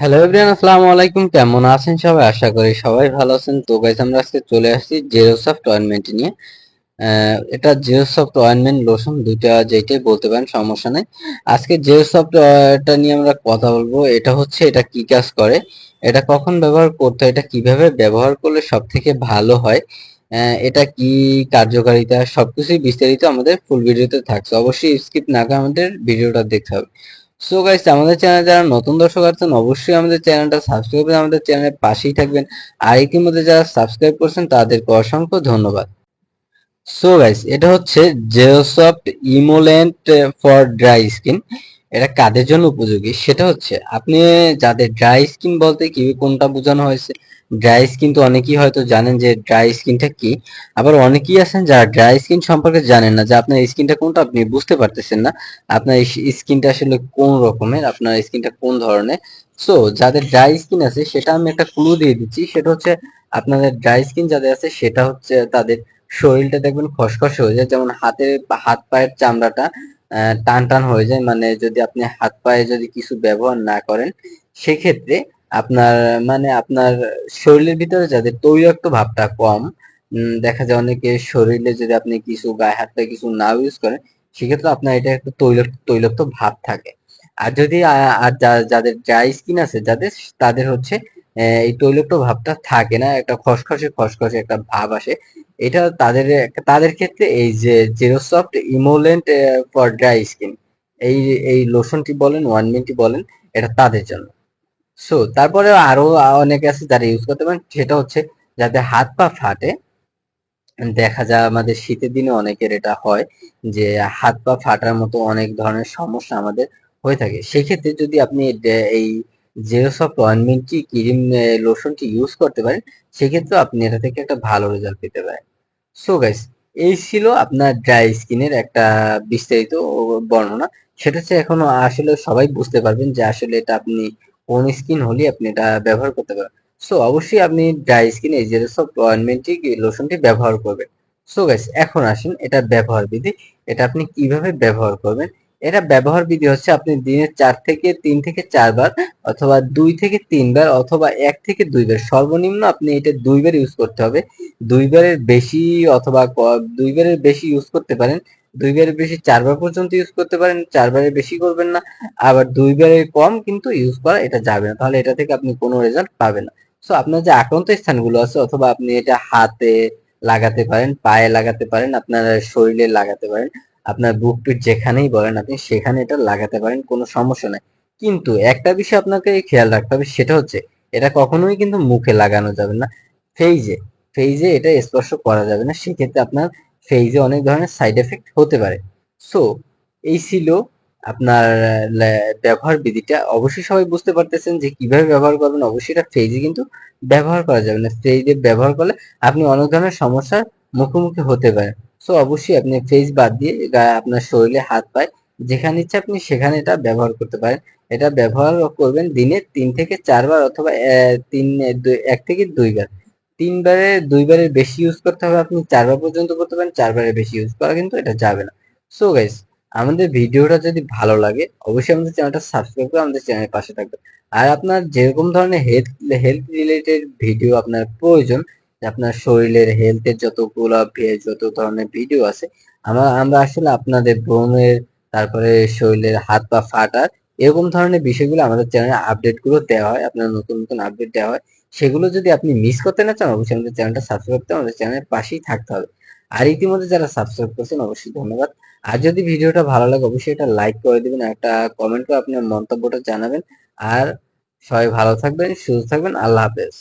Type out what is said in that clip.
Hello everyone আসসালামু আলাইকুম। কেমন আছেন সবাই? আশা করি সবাই ভালো আছেন। তো গাইস আমরা আজকে চলে আসছি জেরোসফট অয়েনমেন্ট নিয়ে। এটা জেরোসফট অয়েনমেন্ট লোশন দুইটা যেটাই বলতে পারেন, সমস্যা নেই। আজকে জেরোসফট এটা নিয়ে আমরা কথা বলব। এটা হচ্ছে, এটা কি কাজ করে? এটা কখন ব্যবহার করতে এটা কীভাবে ব্যবহার করলে সব থেকে ভালো হয়? এটা কি কার্যকারিতা? সবকিছুই বিস্তারিত আমাদের ফুল ভিডিওতে থাকছে। অবশ্যই স্কিপ না করে আমাদের ভিডিওটা দেখতে হবে। সো গাইস আমাদের চ্যানেলে যারা নতুন দর্শক আছেন, অবশ্যই আমাদের চ্যানেলটা সাবস্ক্রাইব করে আমাদের চ্যানেলের পাশেই থাকবেন। আর ইতিমধ্যে যারা সাবস্ক্রাইব করছেন, তাদেরকে অসংখ্য ধন্যবাদ। সো গাইস এটা হচ্ছে Xerosoft emollient for dry skin এটা কাদের জন্য উপযোগী? সেটা হচ্ছে, আপনি যাদের ড্রাই স্কিন বলতে কি, কোনটা বোঝানো হয়েছে? ড্রাই স্কিন তো অনেকেই হয়তো জানেন যে ড্রাই স্কিনটা কি? আবার অনেকেই আছেন যারা ড্রাই স্কিন সম্পর্কে জানেন না, যে আপনার স্কিনটা কোনটা আপনি বুঝতে পারতেছেন না, আপনার স্কিনটা আসলে কোন রকমের, আপনার স্কিনটা কোন ধরনের। সো যাদের ড্রাই স্কিন আছে, সেটা আমি একটা ক্লু দিয়ে দিচ্ছি, সেটা হচ্ছে আপনাদের ড্রাই স্কিন যাদের আছে, সেটা হচ্ছে তাদের শরীরটা দেখবেন খসখসে হয়ে যায়, যেমন হাতের হাত পায়ের চামড়াটা টান টান হয়ে যায়। মানে যদি আপনি হাত পায়ে যদি কিছু ব্যবহার না করেন, সেক্ষেত্রে আপনার মানে আপনার শরীরের ভিতরে যাদের তৈলাক্ত ভাবটা কম দেখা যায় অনেকে শরীরে যদি আপনি কিছু গায়ে হাত পায়ে কিছু না ইউজ করেন, সেক্ষেত্রে আপনার এটা একটা তৈলাক্ত তৈলাক্ত ভাব থাকে। আর যদি আর যাদের ড্রাই স্কিন আছে, যাদের, তাদের হচ্ছে এই তৈলাক্ত ভাবটা থাকে না, একটা খসখসে খসখসে একটা ভাব আসে, এটা তাদের তাদের ক্ষেত্রে এই যে Xerosoft emollient for dry skin এই এই লোশনটি বলেন ওয়ান মিনিটটি বলেন, এটা তাদের জন্য। সো তারপরে আরও অনেকে আছে যারা ইউজ করতে পারেন। সেটা হচ্ছে যাদের হাত পা ফাটে, দেখা যায় আমাদের শীতের দিনে অনেকের এটা হয় যে হাত পা ফাটার মতো অনেক ধরনের সমস্যা আমাদের হয়ে থাকে। সেক্ষেত্রে যদি আপনি এই জেরোসফট অয়েনমেন্টটি ক্রিম লোশনটি ইউজ করতে পারেন সেক্ষেত্রে আপনি এটা থেকে একটা ভালো রেজাল্ট পেতে পারেন। সো গাইস এই ছিল আপনার ড্রাই স্কিনের একটা বিস্তারিত বর্ণনা। সেটা হচ্ছে এখনও আসলে সবাই বুঝতে পারবেন যে আসলে এটা আপনি কোন স্কিন হলে আপনি এটা ব্যবহার করতে পারেন সো অবশ্যই আপনি ড্রাই স্কিন এই জেরোসফ অয়েনমেন্টটি লোশনটি ব্যবহার করবেন। সো গাইস এখন আসেন এটা ব্যবহার বিধি। এটা আপনি কীভাবে ব্যবহার করবেন? এটা ব্যবহার বিধি হচ্ছে আপনি দিনে চার থেকে তিন থেকে চারবার অথবা দুই থেকে তিনবার অথবা এক থেকে দুইবার, সর্বনিম্ন আপনি এটা দুইবার ইউজ করতে হবে। দুইবারের বেশি অথবা দুইবারের বেশি ইউজ করতে পারেন। দুইবারের বেশি চারবার পর্যন্ত ইউজ করতে পারেন, চারবারের বেশি করবেন না। আবার দুইবারের কম কিন্তু ইউজ করা এটা যাবে না। তাহলে এটা থেকে আপনি কোনো রেজাল্ট পাবেন না। সো আপনার যে আক্রান্ত স্থানগুলো আছে অথবা আপনি এটা হাতে লাগাতে পারেন, পায়ে লাগাতে পারেন, আপনার শরীরে লাগাতে পারেন, আপনার বুক পিঠ যেখানেই বলেন আপনি, সেখানে এটা লাগাতে পারেন, কোনো সমস্যা নাই। কিন্তু একটা বিষয় আপনাকে খেয়াল রাখতে হবে, সেটা হচ্ছে এটা কখনোই কিন্তু মুখে লাগানো যাবে না। ফেইজে ফেইজে এটা স্পর্শ করা যাবে না। সেক্ষেত্রে আপনার ফেইজে অনেক ধরনের সাইড এফেক্ট হতে পারে। সো এই ছিল আপনার ব্যবহার বিধিটা। অবশ্যই সবাই বুঝতে পারতেছেন যে কীভাবে ব্যবহার করবেন। অবশ্যই এটা ফেইজে কিন্তু ব্যবহার করা যাবে না। ফেইজে ব্যবহার করলে আপনি অনেক ধরনের সমস্যার মুখোমুখি হতে পারেন। সো অবশ্যই আপনি ফেজ বাদ দিয়ে আপনার শরীরে হাত, পায় যেখানে ইচ্ছে আপনি সেখানে এটা ব্যবহার করতে পারেন। এটা ব্যবহার করবেন দিনে তিন থেকে চারবার অথবা তিন এক থেকে দুইবার। তিনবারে দুইবারের বেশি ইউজ করতে হবে, আপনি চারবার পর্যন্ত করতে পারেন চারবারের বেশি ইউজ করা কিন্তু এটা যাবে না। সো গাইস আমাদের ভিডিওটা যদি ভালো লাগে, অবশ্যই আমাদের চ্যানেলটা সাবস্ক্রাইব করে আমাদের চ্যানেলের পাশে থাকবে আর আপনার যেরকম ধরনের হেলথ হেলথ রিলেটেড ভিডিও আপনার প্রয়োজন, আপনার শরীরের হেলথের যতগুলো যত ধরনের ভিডিও আছে, আমরা আমরা আসলে আপনাদের ব্রণের তারপরে শরীরের হাত পা ফাটার, এরকম ধরনের বিষয়গুলো আমাদের চ্যানেলে আপডেটগুলো দেওয়া হয়, আপনার নতুন নতুন আপডেট দেওয়া হয়। সেগুলো যদি আপনি মিস করতে না চান, অবশ্যই আমাদের চ্যানেলটা সাবস্ক্রাইব করতে, আমাদের চ্যানেলের পাশেই থাকতে হবে। আর ইতিমধ্যে যারা সাবস্ক্রাইব করছেন, অবশ্যই ধন্যবাদ। আর যদি ভিডিওটা ভালো লাগে, অবশ্যই এটা লাইক করে দিবেন একটা কমেন্ট করে আপনার মন্তব্যটা জানাবেন। আর সবাই ভালো থাকবেন, সুস্থ থাকবেন, আল্লাহ হাফেজ।